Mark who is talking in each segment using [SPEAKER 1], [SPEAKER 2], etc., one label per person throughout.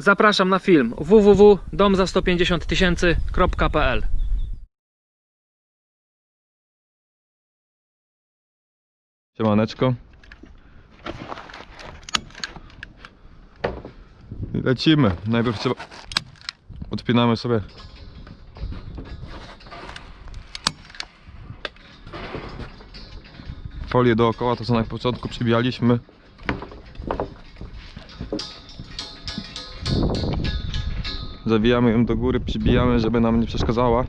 [SPEAKER 1] Zapraszam na film www.domza150000.pl
[SPEAKER 2] Siemaneczko. I lecimy. Najpierw trzeba... Odpinamy sobie folię dookoła, to co na początku przybijaliśmy. Zawijamy ją do góry, przybijamy, żeby nam nie przeszkadzała.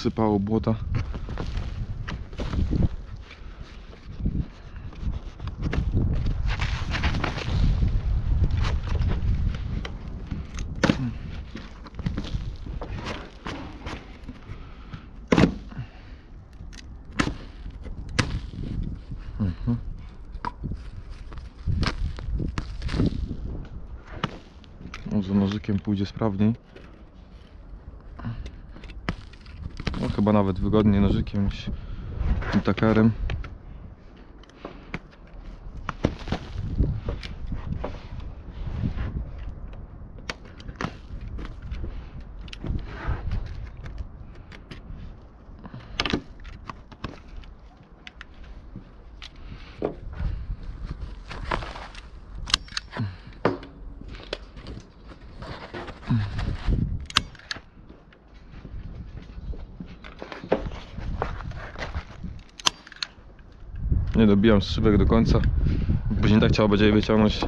[SPEAKER 2] Się nasypało błota. Mhm. Może nożykiem pójdzie sprawniej. No, chyba nawet wygodniej nożykiem niż tym Nie dobijam szybek do końca. Później tak trzeba będzie je wyciągnąć.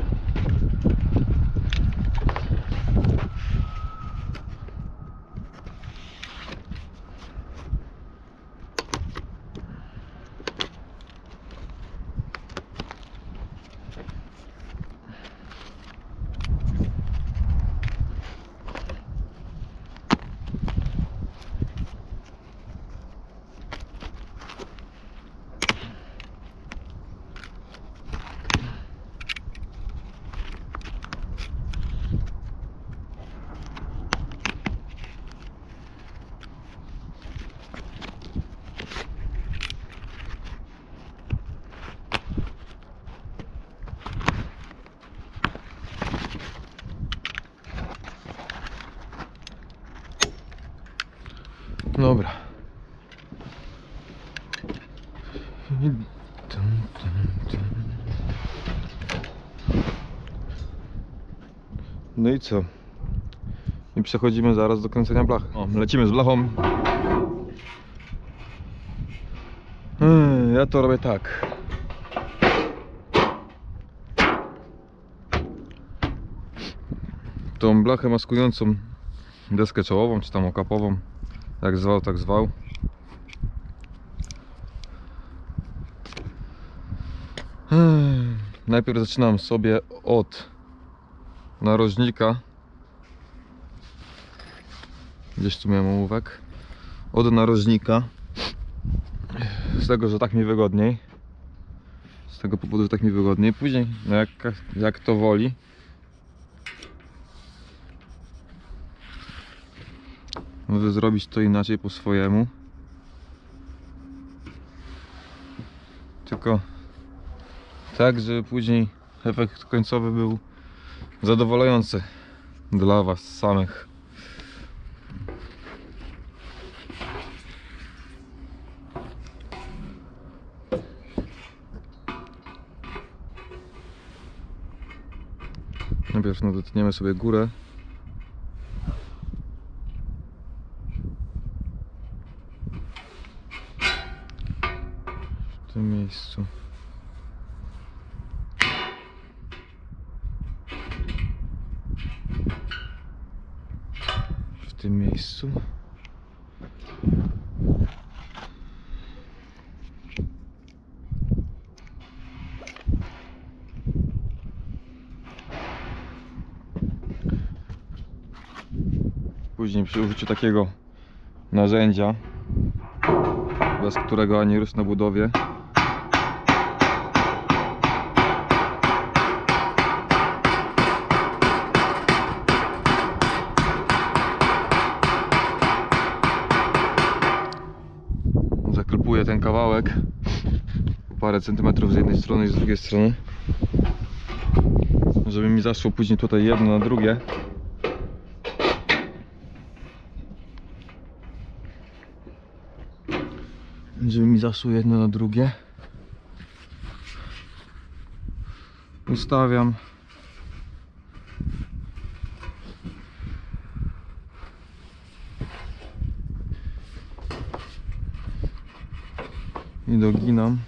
[SPEAKER 2] Dobra. I tum, tum, tum. No i co? I przechodzimy zaraz do kręcenia blachy. O, lecimy z blachą. Ja to robię tak. Tą blachę maskującą deskę czołową, czy tam okapową, jak zwał, tak zwał. Najpierw zaczynam sobie od narożnika. Gdzieś tu miałem ołówek. Od narożnika. Z tego, że tak mi wygodniej. Z tego powodu, że tak mi wygodniej. Później, no jak, jak to woli. Może zrobić to inaczej po swojemu. Tylko tak, żeby później efekt końcowy był zadowalający dla Was samych. Najpierw no, dotkniemy sobie górę. W tym miejscu. miejscu. Później przy użyciu takiego narzędzia, bez którego ani rys na budowie centymetrów z jednej strony i z drugiej strony. Żeby mi zaszło później tutaj jedno na drugie. Żeby mi zaszło jedno na drugie. Ustawiam. I doginam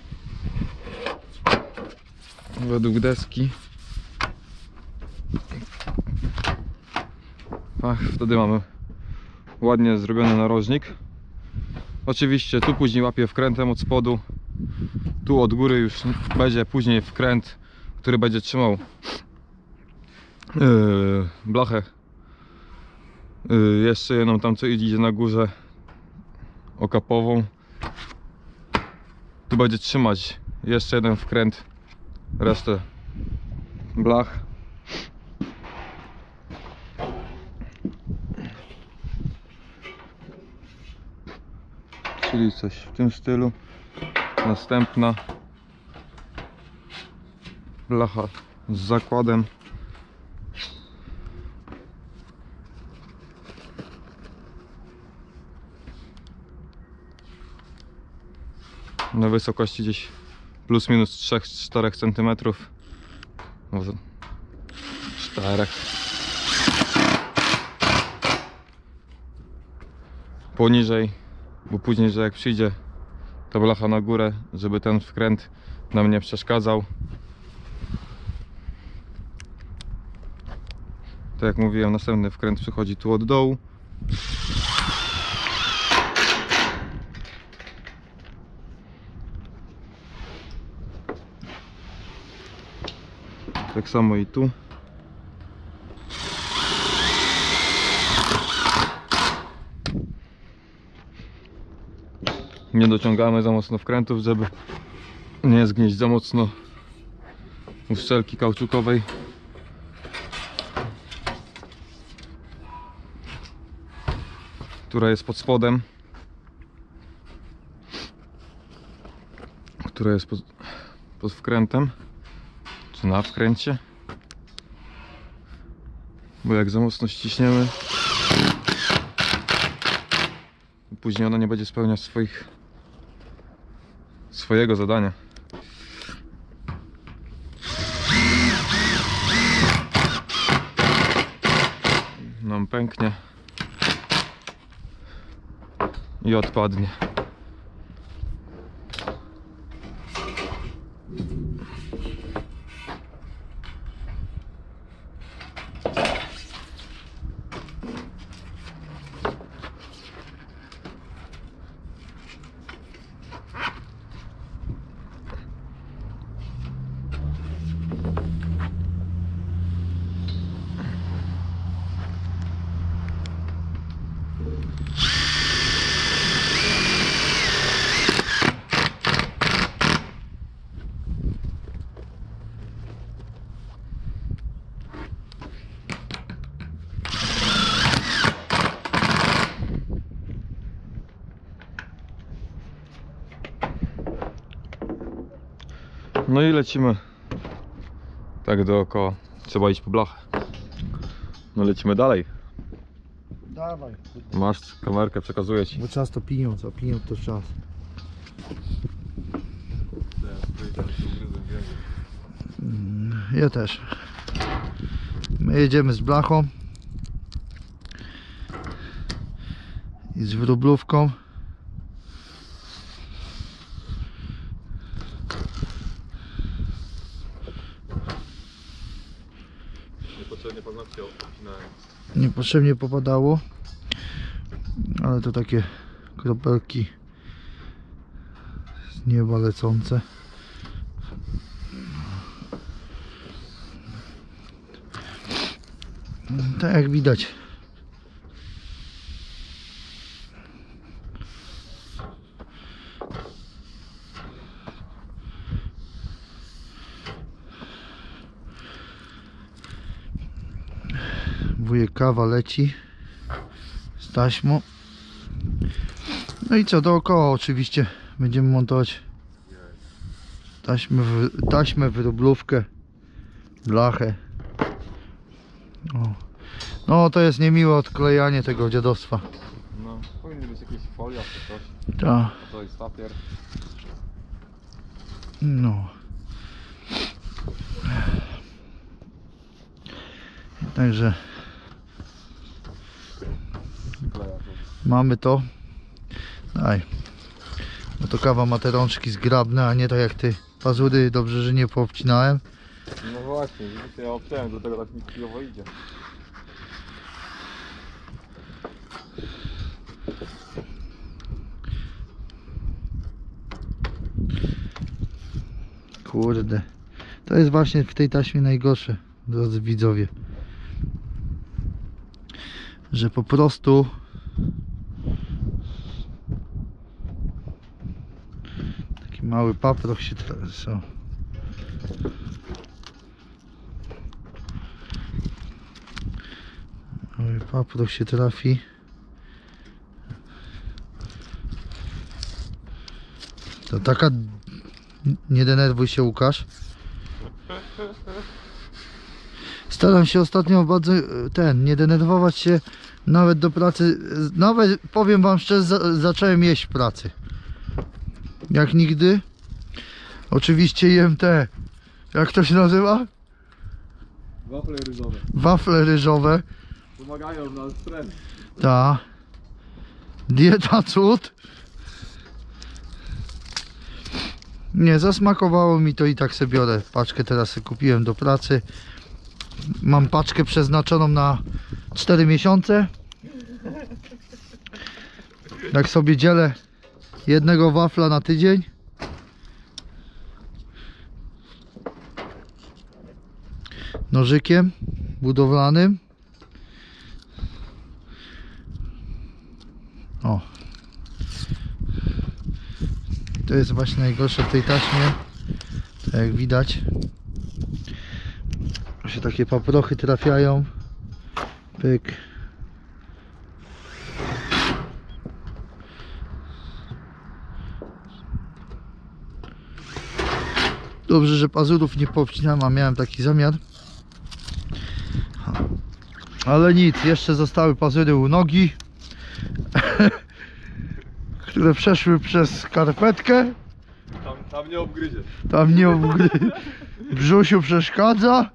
[SPEAKER 2] według deski. Ach, wtedy mamy ładnie zrobiony narożnik. Oczywiście tu później łapię wkrętem od spodu. Tu od góry już będzie później wkręt który będzie trzymał yy, blachę. Yy, jeszcze jedną tam co idzie na górze okapową. Tu będzie trzymać jeszcze jeden wkręt resztę blach. Czyli coś w tym stylu. Następna. Blacha z zakładem. Na wysokości gdzieś plus minus 3-4 cm może 4 poniżej bo później, że jak przyjdzie ta blacha na górę, żeby ten wkręt nam nie przeszkadzał. Tak jak mówiłem, następny wkręt przychodzi tu od dołu Tak samo i tu. Nie dociągamy za mocno wkrętów, żeby nie zgnieść za mocno uszczelki kauczukowej. Która jest pod spodem. Która jest pod, pod wkrętem na wkręcie. Bo jak za mocno ściśniemy później ona nie będzie spełniać swoich swojego zadania. Nam pęknie i odpadnie No i lecimy tak dookoła. Trzeba iść po blachę. No lecimy dalej.
[SPEAKER 3] Dawaj,
[SPEAKER 2] Masz kamerkę, przekazuję ci.
[SPEAKER 3] bo czas to pieniądz, a pieniądz to czas. Mm, Ja też. My jedziemy z blachą i z wróblówką.
[SPEAKER 2] Niepotrzebnie
[SPEAKER 3] popadało, ale to takie kropelki z nieba lecące. Tak jak widać, Wujek kawa leci z taśmą. No i co, dookoła oczywiście będziemy montować taśmę, w, taśmę wyroblówkę, blachę. O. No to jest niemiłe odklejanie tego dziadostwa.
[SPEAKER 2] No, powinny być jakieś folia czy coś. To jest papier.
[SPEAKER 3] no. Także
[SPEAKER 2] Kleja to.
[SPEAKER 3] Mamy to. Daj. No to kawa ma te rączki zgrabne, a nie tak jak ty. Pazury dobrze, że nie poobcinałem.
[SPEAKER 2] No właśnie, widzicie, ja obciąłem, do tego tak mi chwilowo idzie.
[SPEAKER 3] Kurde. To jest właśnie w tej taśmie najgorsze, drodzy widzowie. Że po prostu taki mały paproch się teraz. O. Mały paproch się trafi. To taka nie denerwuj się Łukasz. Staram się ostatnio bardzo e, ten, nie denerwować się nawet do pracy. Nawet powiem wam szczerze, za, zacząłem jeść w pracy. Jak nigdy. Oczywiście jem te, jak to się nazywa?
[SPEAKER 2] Wafle ryżowe.
[SPEAKER 3] Wafle ryżowe.
[SPEAKER 2] Pomagają na stres.
[SPEAKER 3] Ta. Dieta cud. Nie, zasmakowało mi to i tak sobie biorę. Paczkę teraz kupiłem do pracy. Mam paczkę przeznaczoną na 4 miesiące. Jak sobie dzielę jednego wafla na tydzień. Nożykiem budowlanym. O. To jest właśnie najgorsze w tej taśmie. Tak jak widać. Się takie paprochy trafiają. Pyk. Dobrze, że pazurów nie poobcinałem, a miałem taki zamiar. Ale nic, jeszcze zostały pazury u nogi które przeszły przez skarpetkę.
[SPEAKER 2] Tam, tam nie obgryzie.
[SPEAKER 3] Tam nie obgry... Brzusiu przeszkadza.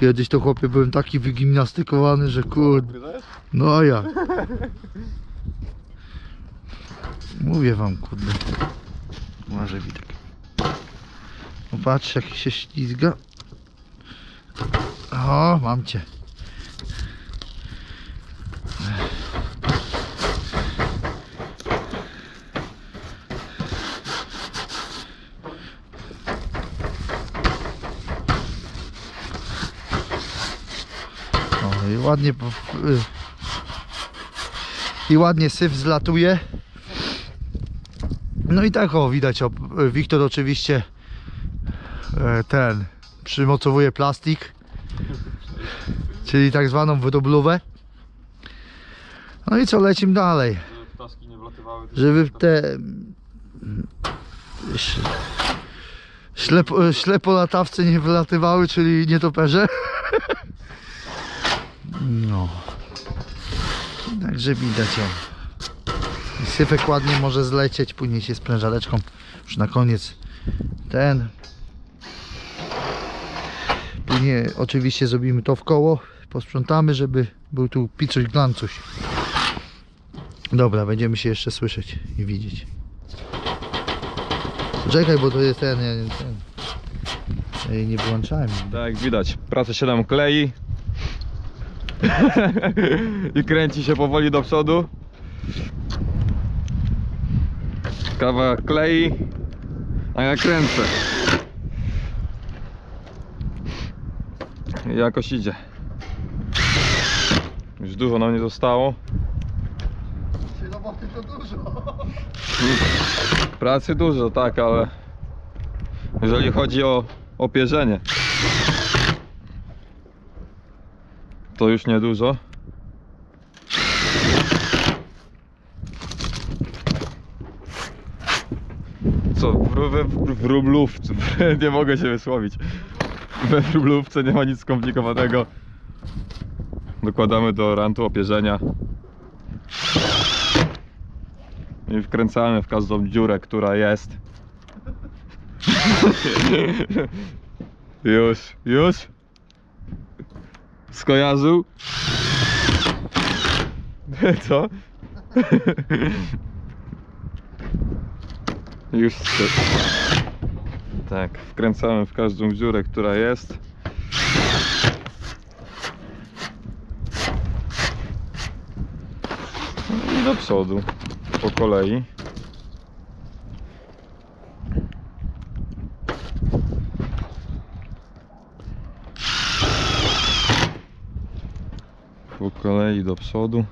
[SPEAKER 3] Kiedyś to chłopie byłem taki wygimnastykowany, że kurde. No a jak? Mówię wam kurde. Może Witek. No patrz jak się ślizga. O, mam cię. O, i ładnie y, i ładnie syf zlatuje. No i tak o, widać, o, Wiktor oczywiście ten przymocowuje plastik, czyli tak zwaną wydoblówę. No i co, lecimy dalej,
[SPEAKER 2] Żeby
[SPEAKER 3] te mm, ś- ślep, ślepolatawce nie wylatywały, czyli nietoperze. No. Także widać ją. Sypek ładnie może zlecieć, później się sprężareczką już na koniec ten. Później oczywiście zrobimy to w koło, posprzątamy, żeby był tu picuś glancuś. Dobra, będziemy się jeszcze słyszeć i widzieć. Czekaj, bo to jest ten, ja nie, ten. Jej nie wyłączałem.
[SPEAKER 2] Tak jak widać, praca się nam klei. I kręci się powoli do przodu. Kawa klei, a ja kręcę. Jakoś idzie. Już dużo nam nie zostało.
[SPEAKER 3] roboty to dużo.
[SPEAKER 2] Pracy dużo, tak, ale jeżeli chodzi o opierzenie, To już niedużo. Co, w, w, w rublówce, nie mogę się wysłowić. We rublówce nie ma nic skomplikowanego. Dokładamy do rantu opierzenia. I wkręcamy w każdą dziurę, która jest. już, już. Skojarzył? Co? Już Tak, wkręcamy w każdą dziurę, która jest. I do przodu, po kolei. Po kolei do przodu.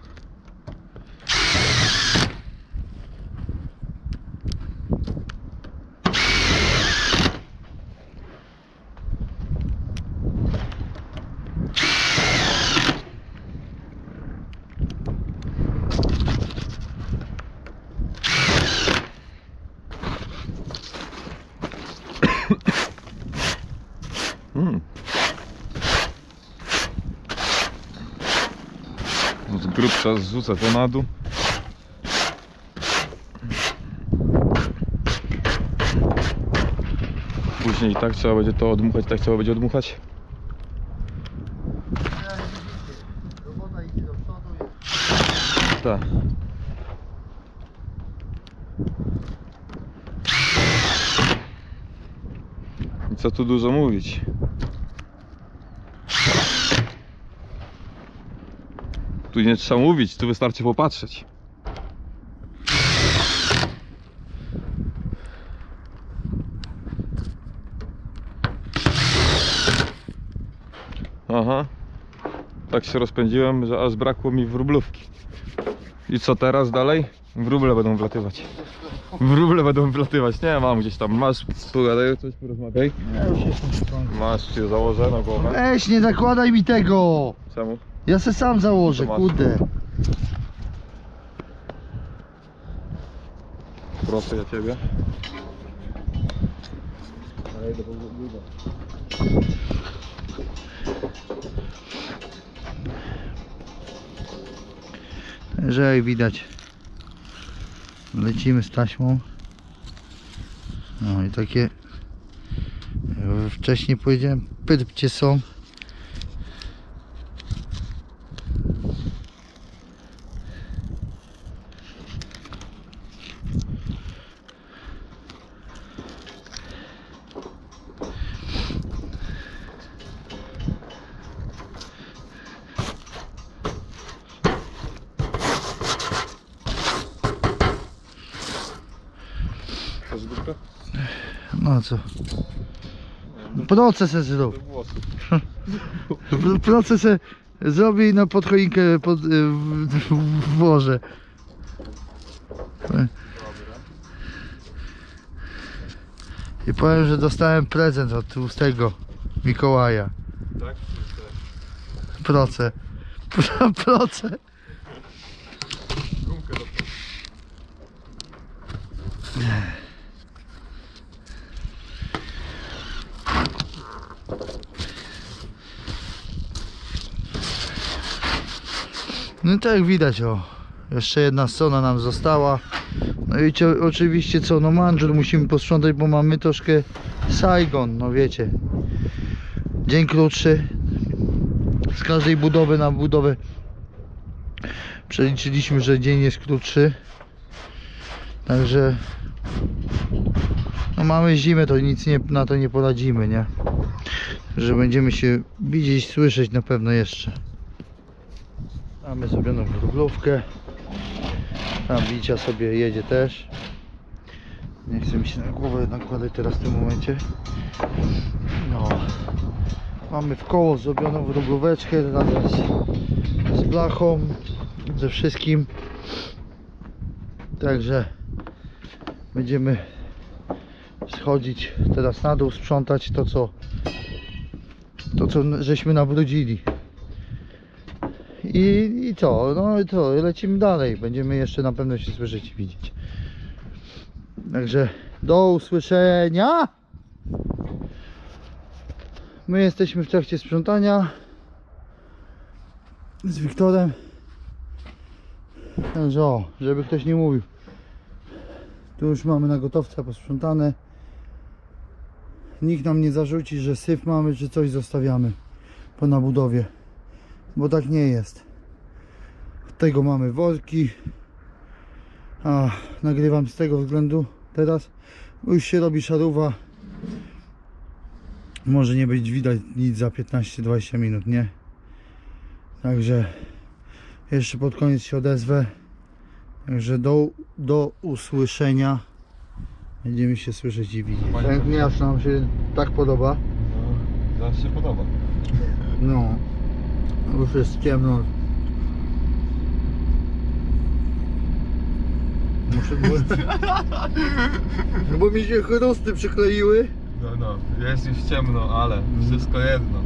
[SPEAKER 2] Mm. Z grubsza zrzucę to na dół. Później tak trzeba będzie to odmuchać, tak trzeba będzie odmuchać. Tak. Co tu dużo mówić? Tu nie trzeba mówić, tu wystarczy popatrzeć. Aha. Tak się rozpędziłem, że aż brakło mi wróblówki. I co teraz dalej? Wróble będą wlatywać. Wróble będą wlatywać. Nie, mam gdzieś tam. Masz, pogadaj coś, porozmawiaj.
[SPEAKER 3] Ja już jestem spokojny.
[SPEAKER 2] Masz się założę na głowę.
[SPEAKER 3] Weź, nie zakładaj mi tego!
[SPEAKER 2] Czemu?
[SPEAKER 3] Ja se sam założę,
[SPEAKER 2] To masz.
[SPEAKER 3] kurde.
[SPEAKER 2] Proszę ja ciebie.
[SPEAKER 3] Że jak widać. Lecimy z taśmą. No i takie jak wcześniej powiedziałem, pyrpcie są. No co? Proces se zrób. Proces se zrobię i na podchoinkę pod, y, włożę. I powiem, że dostałem prezent od tłustego Mikołaja.
[SPEAKER 2] Tak?
[SPEAKER 3] Proce. Pro- Proce.
[SPEAKER 2] Gumkę do
[SPEAKER 3] No tak widać, o. Jeszcze jedna strona nam została. No i oczywiście co, no mandżur musimy posprzątać, bo mamy troszkę Saigon, no wiecie. Dzień krótszy. Z każdej budowy na budowę przeliczyliśmy, że dzień jest krótszy. Także no mamy zimę, to nic nie, na to nie poradzimy, nie? Że będziemy się widzieć, słyszeć na pewno jeszcze. Mamy zrobioną wróblówkę. Tam Wicia sobie jedzie też. Nie chcę mi się na głowę nakładać teraz w tym momencie. No. Mamy w koło zrobioną wróblóweczkę razem z, z blachą, ze wszystkim. Także będziemy schodzić teraz na dół, sprzątać to co to co żeśmy nabrudzili. I, I co? No i co? Lecimy dalej. Będziemy jeszcze na pewno się słyszeć i widzieć. Także do usłyszenia. My jesteśmy w trakcie sprzątania z Wiktorem. Także o, żeby ktoś nie mówił. Tu już mamy na gotowca posprzątane. Nikt nam nie zarzuci, że syf mamy, czy coś zostawiamy po nabudowie. Bo tak nie jest. Od tego mamy worki. A nagrywam z tego względu teraz. bo Już się robi szaruwa. Może nie być widać nic za 15-20 minut, nie? Także jeszcze pod koniec się odezwę. Także do, do usłyszenia. Będziemy się słyszeć i widzieć. Chętnie aż nam się tak podoba.
[SPEAKER 2] No, zawsze się podoba.
[SPEAKER 3] No. Już jest ciemno. Muszę no bo mi się chrusty przykleiły.
[SPEAKER 2] No, no, jest już ciemno, ale wszystko jedno.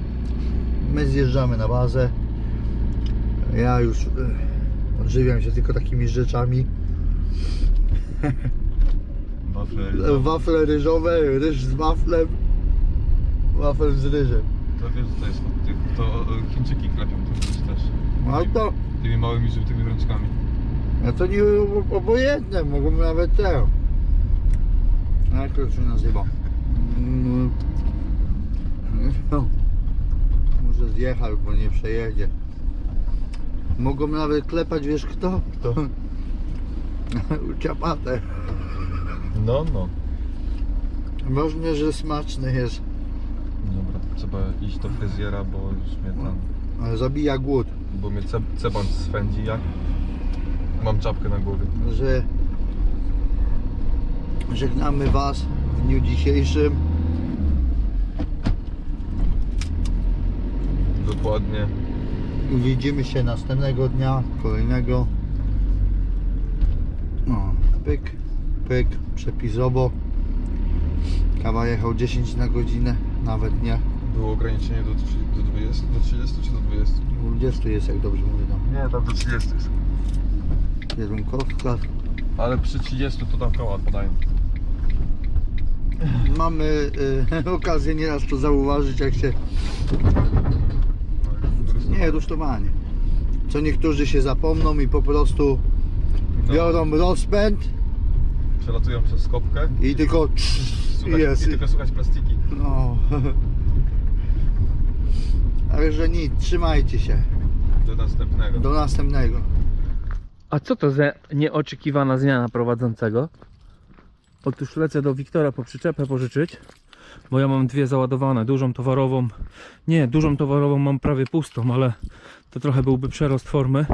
[SPEAKER 3] My zjeżdżamy na bazę. Ja już e, odżywiam się tylko takimi rzeczami.
[SPEAKER 2] Wafle,
[SPEAKER 3] Wafle ryżowe, ryż z waflem. Wafel z ryżem.
[SPEAKER 2] To wiesz, co to jest od tych, to e, Chińczyki klepią to gdzieś też.
[SPEAKER 3] No to,
[SPEAKER 2] Tymi małymi żółtymi rączkami.
[SPEAKER 3] no to nie obojętne, mogą nawet te. A Jak to się nazywa? Mm, no. Może zjechał, bo nie przejedzie. Mogą nawet klepać, wiesz kto?
[SPEAKER 2] Kto?
[SPEAKER 3] Ciapatę.
[SPEAKER 2] No, no.
[SPEAKER 3] Ważne, że smaczny jest.
[SPEAKER 2] Trzeba iść do fryzjera, bo już mnie tam...
[SPEAKER 3] Ale zabija głód.
[SPEAKER 2] Bo mnie ce, ceban swędzi jak... Mam czapkę na głowie.
[SPEAKER 3] Że żegnamy Was w dniu dzisiejszym.
[SPEAKER 2] Dokładnie.
[SPEAKER 3] Widzimy się następnego dnia, kolejnego. No, pyk, pyk, przepisowo. Kawa jechał 10 na godzinę, nawet nie.
[SPEAKER 2] Było ograniczenie do, trzy- do 20, do 30 czy do 20?
[SPEAKER 3] 20 jest, jak dobrze mówię tam.
[SPEAKER 2] Nie, tam do 30 jest.
[SPEAKER 3] Kierunkowska.
[SPEAKER 2] Ale przy 30 to tam koła odpadają.
[SPEAKER 3] Mamy y, okazję nieraz to zauważyć, jak się... Nie, rusztowanie. Co niektórzy się zapomną i po prostu
[SPEAKER 2] No,
[SPEAKER 3] biorą rozpęd
[SPEAKER 2] Przelatują przez skopkę.
[SPEAKER 3] i tylko...
[SPEAKER 2] Słuchać,
[SPEAKER 3] Jest.
[SPEAKER 2] I tylko słuchać plastiki.
[SPEAKER 3] No. Także nic, trzymajcie się.
[SPEAKER 2] Do następnego.
[SPEAKER 3] Do następnego.
[SPEAKER 1] A co to za nieoczekiwana zmiana prowadzącego? Otóż lecę do Wiktora po przyczepę pożyczyć, bo ja mam dwie załadowane, dużą towarową. Nie, dużą towarową mam prawie pustą, ale to trochę byłby przerost formy,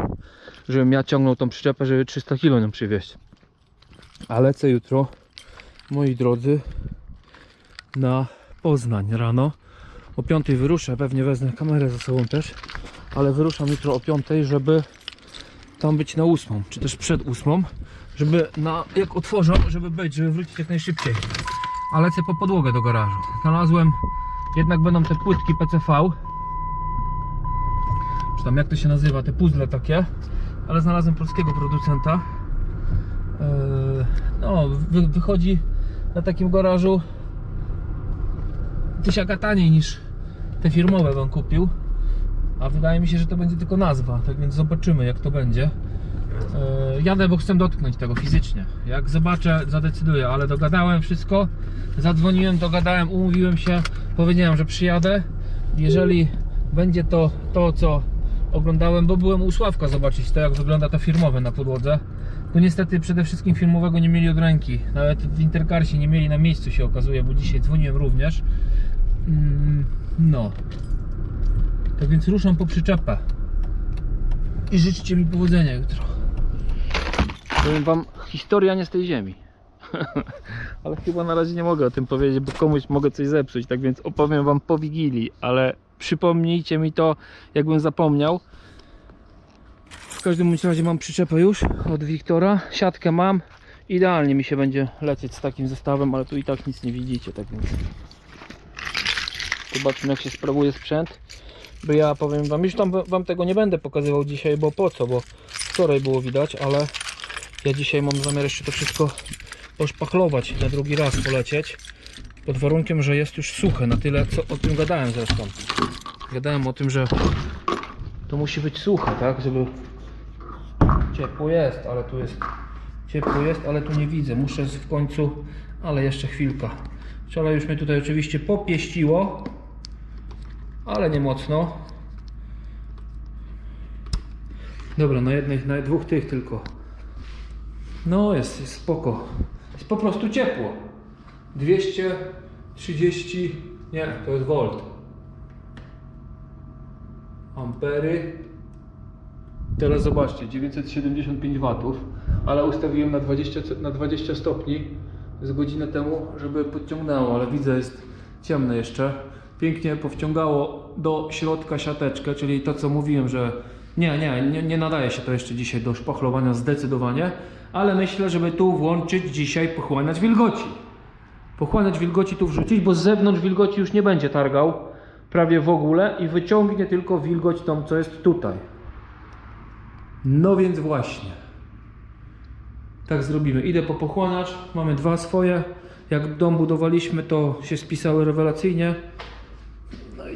[SPEAKER 1] żebym ja ciągnął tą przyczepę, żeby 300 kg nią przywieźć. A lecę jutro, moi drodzy, na Poznań rano. O 5 wyruszę, pewnie wezmę kamerę ze sobą też, ale wyruszam jutro o 5, żeby tam być na ósmą, czy też przed ósmą, żeby na, jak otworzą, żeby być, żeby wrócić jak najszybciej. A lecę po podłogę do garażu. Znalazłem, jednak będą te płytki PCV, czy tam jak to się nazywa, te puzzle takie, ale znalazłem polskiego producenta. Eee, no, wy, wychodzi na takim garażu tysiaka taniej niż te firmowe bym kupił. A wydaje mi się, że to będzie tylko nazwa, tak więc zobaczymy jak to będzie. E, Jadę, bo chcę dotknąć tego fizycznie. Jak zobaczę, zadecyduję, ale dogadałem wszystko. Zadzwoniłem, dogadałem, umówiłem się, powiedziałem, że przyjadę. Jeżeli będzie to to, co oglądałem, bo byłem u Sławka zobaczyć to, jak wygląda to firmowe na podłodze. To niestety przede wszystkim filmowego nie mieli od ręki. Nawet w Intercarsie nie mieli na miejscu się okazuje, bo dzisiaj dzwoniłem również. Mm, No, tak więc ruszam po przyczepę. I życzcie mi powodzenia jutro. Powiem wam, historia nie z tej ziemi. ale chyba na razie nie mogę o tym powiedzieć, bo komuś mogę coś zepsuć. Tak więc opowiem wam po Wigilii, ale przypomnijcie mi to, jakbym zapomniał. W każdym razie mam przyczepę już od Wiktora. Siatkę mam. Idealnie mi się będzie lecieć z takim zestawem, ale tu i tak nic nie widzicie, tak więc zobaczmy jak się sprawuje sprzęt. Bo ja powiem wam, już tam wam tego nie będę pokazywał dzisiaj, bo po co, bo wczoraj było widać, ale ja dzisiaj mam zamiar jeszcze to wszystko poszpachlować, na drugi raz polecieć. Pod warunkiem, że jest już suche, na tyle co o tym gadałem zresztą. Gadałem o tym, że to musi być suche, tak, żeby ciepło jest, ale tu jest ciepło jest, ale tu nie widzę, muszę w końcu, ale jeszcze chwilka. Wczoraj już mnie tutaj oczywiście popieściło, ale nie mocno. Dobra, na jednych, na dwóch tych tylko. No jest, jest spoko. Jest po prostu ciepło. 230, nie, to jest volt. Ampery. Teraz zobaczcie, 975 watów, ale ustawiłem na 20, co- na 20 stopni z godzinę temu, żeby podciągnęło, ale widzę jest ciemne jeszcze. Pięknie powciągało do środka siateczkę, czyli to co mówiłem, że nie, nie, nie, nie nadaje się to jeszcze dzisiaj do szpachlowania zdecydowanie, ale myślę, żeby tu włączyć dzisiaj pochłaniać wilgoci. Pochłaniać wilgoci tu wrzucić, bo z zewnątrz wilgoci już nie będzie targał prawie w ogóle i wyciągnie tylko wilgoć tą, co jest tutaj. No więc właśnie. Tak zrobimy. Idę po pochłaniacz. Mamy dwa swoje. Jak dom budowaliśmy, to się spisały rewelacyjnie.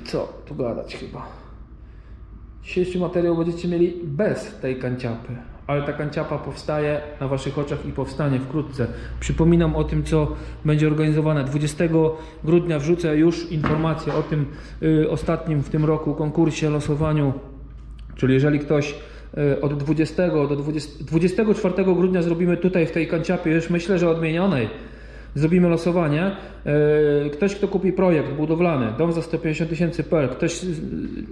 [SPEAKER 1] Co tu gadać chyba. Dzisiejszy materiał będziecie mieli bez tej kanciapy. Ale ta kanciapa powstaje na Waszych oczach i powstanie wkrótce. Przypominam o tym, co będzie organizowane. 20 grudnia wrzucę już informację o tym y, ostatnim w tym roku konkursie, losowaniu Czyli jeżeli ktoś e, od 20 do 20, 24 grudnia zrobimy tutaj w tej kanciapie, już myślę, że odmienionej, zrobimy losowanie. E, Ktoś, kto kupi projekt budowlany, dom za 150 tysięcy PL, ktoś,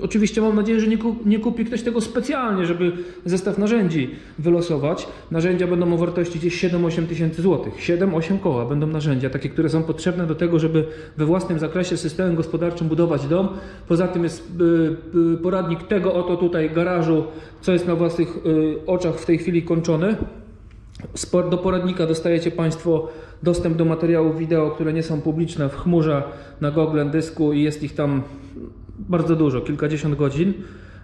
[SPEAKER 1] oczywiście mam nadzieję, że nie, nie kupi ktoś tego specjalnie, żeby zestaw narzędzi wylosować. Narzędzia będą o wartości gdzieś 7-8 tysięcy złotych. 7-8 koła będą narzędzia, takie, które są potrzebne do tego, żeby we własnym zakresie systemem gospodarczym budować dom. Poza tym jest y, y, poradnik tego oto tutaj garażu, co jest na własnych oczach w tej chwili kończony. Do poradnika dostajecie Państwo dostęp do materiałów wideo, które nie są publiczne w chmurze na Google dysku i jest ich tam bardzo dużo, kilkadziesiąt godzin.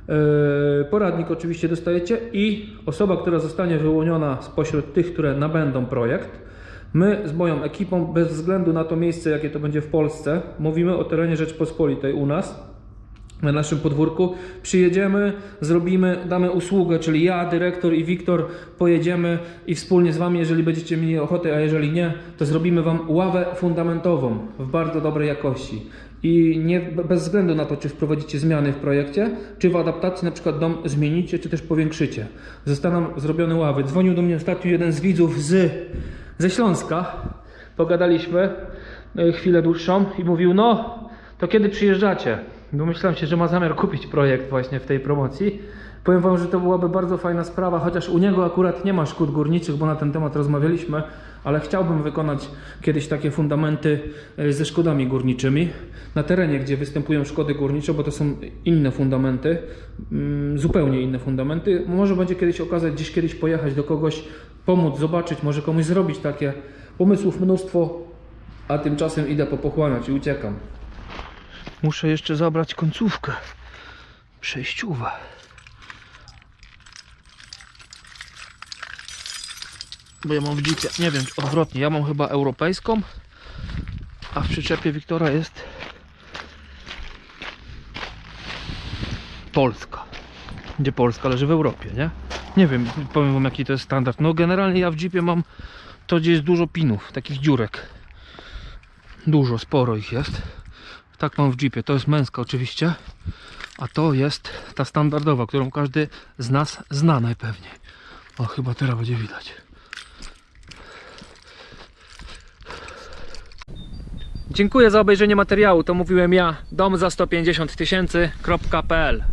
[SPEAKER 1] Yy, Poradnik oczywiście dostajecie i osoba, która zostanie wyłoniona spośród tych, które nabędą projekt. My z moją ekipą, bez względu na to miejsce, jakie to będzie w Polsce, mówimy o terenie Rzeczpospolitej u nas, na naszym podwórku. Przyjedziemy, zrobimy, damy usługę, czyli ja, dyrektor i Wiktor pojedziemy i wspólnie z Wami, jeżeli będziecie mieli ochotę, a jeżeli nie, to zrobimy Wam ławę fundamentową w bardzo dobrej jakości. I nie bez względu na to, czy wprowadzicie zmiany w projekcie, czy w adaptacji na przykład dom zmienicie, czy też powiększycie. Zostaną zrobione ławy. Dzwonił do mnie ostatnio jeden z widzów z, ze Śląska. Pogadaliśmy e, chwilę dłuższą i mówił, no to kiedy przyjeżdżacie? Domyślam się, że ma zamiar kupić projekt właśnie w tej promocji. Powiem Wam, że to byłaby bardzo fajna sprawa, chociaż u niego akurat nie ma szkód górniczych, bo na ten temat rozmawialiśmy, ale chciałbym wykonać kiedyś takie fundamenty e, ze szkodami górniczymi na terenie, gdzie występują szkody górnicze, bo to są inne fundamenty, mm, zupełnie inne fundamenty. Może będzie kiedyś okazać gdzieś kiedyś pojechać do kogoś, pomóc, zobaczyć, może komuś zrobić takie pomysłów mnóstwo, a tymczasem idę po pochłaniać i uciekam. Muszę jeszcze zabrać końcówkę. Przejściówę. Bo ja mam w jeepie, nie wiem, odwrotnie, ja mam chyba europejską, a w przyczepie Wiktora jest Polska. Gdzie Polska leży w Europie, nie? Nie wiem, powiem wam jaki to jest standard. No generalnie ja w jeepie mam to, gdzie jest dużo pinów, takich dziurek. Dużo, sporo ich jest. Tak mam w jeepie. To jest męska oczywiście. A to jest ta standardowa, którą każdy z nas zna najpewniej. O, chyba teraz będzie widać. Dziękuję za obejrzenie materiału. To mówiłem ja, dom za 150 tysięcy.pl